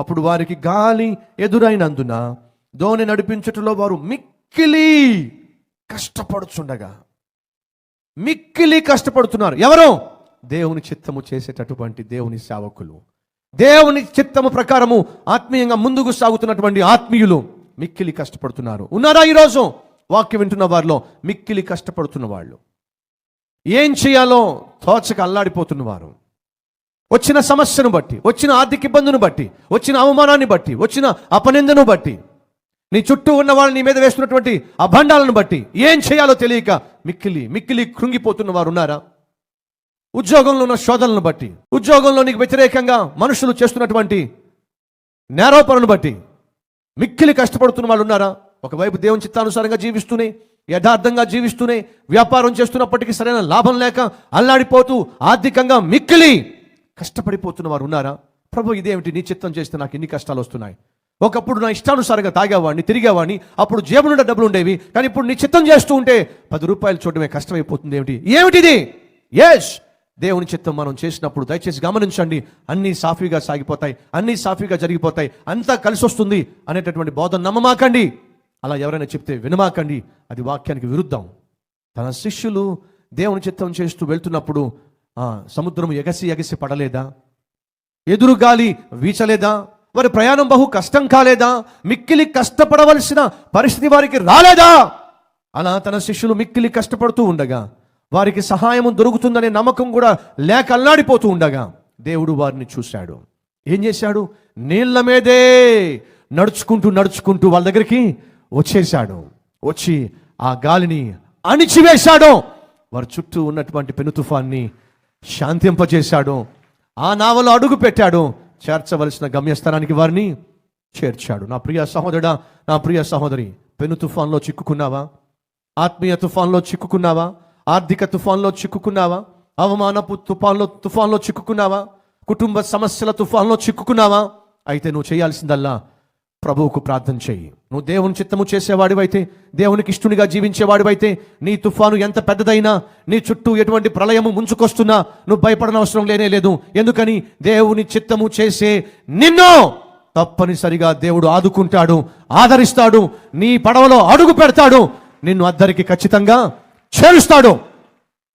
అప్పుడు వారికి గాలి ఎదురైనందున దోణి నడిపించుటలో వారు మిక్కిలి కష్టపడుచుండగా. మిక్కిలి కష్టపడుతున్నారు. ఎవరు? దేవుని చిత్తము చేసేటటువంటి దేవుని సేవకులు. దేవుని చిత్తము ప్రకారము ఆత్మీయంగా ముందుకు సాగుతున్నటువంటి ఆత్మీయులు మిక్కిలి కష్టపడుతున్నారు. ఉన్నారా ఈరోజు? వాక్యం వింటున్న వారిలో మిక్కిలి కష్టపడుతున్న వాళ్ళు. ఏం చేయాలో తోచక అల్లాడిపోతున్న వారు. వచ్చిన సమస్యను బట్టి వచ్చిన ఆర్థిక ఇబ్బందును బట్టి వచ్చిన అవమానాన్ని బట్టి వచ్చిన అపనిందను బట్టి నీ చుట్టూ ఉన్న వాళ్ళు నీ మీద వేస్తున్నటువంటి అభండాలను బట్టి ఏం చేయాలో తెలియక మిక్కిలి మిక్కిలి కృంగిపోతున్న వారు ఉన్నారా? ఉద్యోగంలో ఉన్న శోధనలను బట్టి ఉద్యోగంలో నీకు వ్యతిరేకంగా మనుషులు చేస్తున్నటువంటి నేరోపణను బట్టి మిక్కిలి కష్టపడుతున్న వాళ్ళు ఉన్నారా? ఒకవైపు దేవుని చిత్తానుసారంగా జీవిస్తూనే యథార్థంగా జీవిస్తూనే వ్యాపారం చేస్తున్నప్పటికీ సరైన లాభం లేక అల్లాడిపోతూ ఆర్థికంగా మిక్కిలి కష్టపడిపోతున్న వారు ఉన్నారా? ప్రభు ఇదేమిటి? నీ చిత్తం చేస్తే నాకు ఎన్ని కష్టాలు వస్తున్నాయి? ఒకప్పుడు నా ఇష్టానుసారంగా తాగేవాడిని తిరిగేవాడిని అప్పుడు జేబు డబ్బులు ఉండేవి కానీ ఇప్పుడు నీ చిత్తం చేస్తూ ఉంటే పది రూపాయలు చూడడమే కష్టమైపోతుంది. ఏమిటి? ఏమిటిది? ఎస్ దేవుని చిత్తం మనం చేసినప్పుడు దయచేసి గమనించండి. అన్నీ సాఫీగా సాగిపోతాయి అన్నీ సాఫీగా జరిగిపోతాయి అంతా కలిసి వస్తుంది అనేటటువంటి బోధన నమ్మమాకండి. అలా ఎవరైనా చెప్తే వినమాకండి. అది వాక్యానికి విరుద్ధం. తన శిష్యులు దేవుని చిత్తం చేస్తూ వెళ్తున్నప్పుడు సముద్రం ఎగసి ఎగసి పడలేదా? ఎదురు గాలి వీచలేదా? వారి ప్రయాణం బహు కష్టం కాలేదా? మిక్కిలి కష్టపడవలసిన పరిస్థితి వారికి రాలేదా? అలా తన శిష్యులు మిక్కిలి కష్టపడుతూ ఉండగా వారికి సహాయం దొరుకుతుందనే నమ్మకం కూడా లేక అల్లాడిపోతూ ఉండగా దేవుడు వారిని చూశాడు. ఏం చేశాడు? నీళ్ళ మీదే నడుచుకుంటూ నడుచుకుంటూ వాళ్ళ దగ్గరికి వచ్చేశాడు. వచ్చి ఆ గాలిని అణిచివేశాడు. వారి చుట్టూ ఉన్నటువంటి పెను తుఫాన్ని శాంతింపజేశాడు. ఆ నావలో అడుగు పెట్టాడు. చేర్చవలసిన గమ్యస్థానానికి వారిని చేర్చాడు. నా ప్రియ సహోదరుడా నా ప్రియ సహోదరి పెను తుఫాన్లో చిక్కుకున్నావా? ఆత్మీయ తుఫాన్లో చిక్కుకున్నావా? ఆర్థిక తుఫాన్లో చిక్కుకున్నావా? అవమానపు తుఫాన్లో తుఫాన్లో చిక్కుకున్నావా? కుటుంబ సమస్యల తుఫాన్లో చిక్కుకున్నావా? అయితే నువ్వు చేయాల్సిందల్లా ప్రభువుకు ప్రార్థన చెయ్యి నువ్వు దేవుని చిత్తము చేసేవాడివైతే దేవునికి ఇష్టునిగా జీవించేవాడివైతే నీ తుఫాను ఎంత పెద్దదైనా నీ చుట్టూ ఎటువంటి ప్రళయము ముంచుకొస్తున్నా నువ్వు భయపడనవసరం లేనే లేదు. ఎందుకని? దేవుని చిత్తము చేసే నిన్ను తప్పనిసరిగా దేవుడు ఆదుకుంటాడు ఆదరిస్తాడు నీ పడవలో అడుగు పెడతాడు నిన్ను అద్దరికి ఖచ్చితంగా చేరుస్తాడు.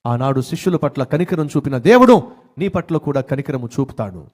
ఆనాడు శిష్యుల పట్ల కనికరం చూపిన దేవుడు నీ పట్ల కూడా కనికరము చూపుతాడు.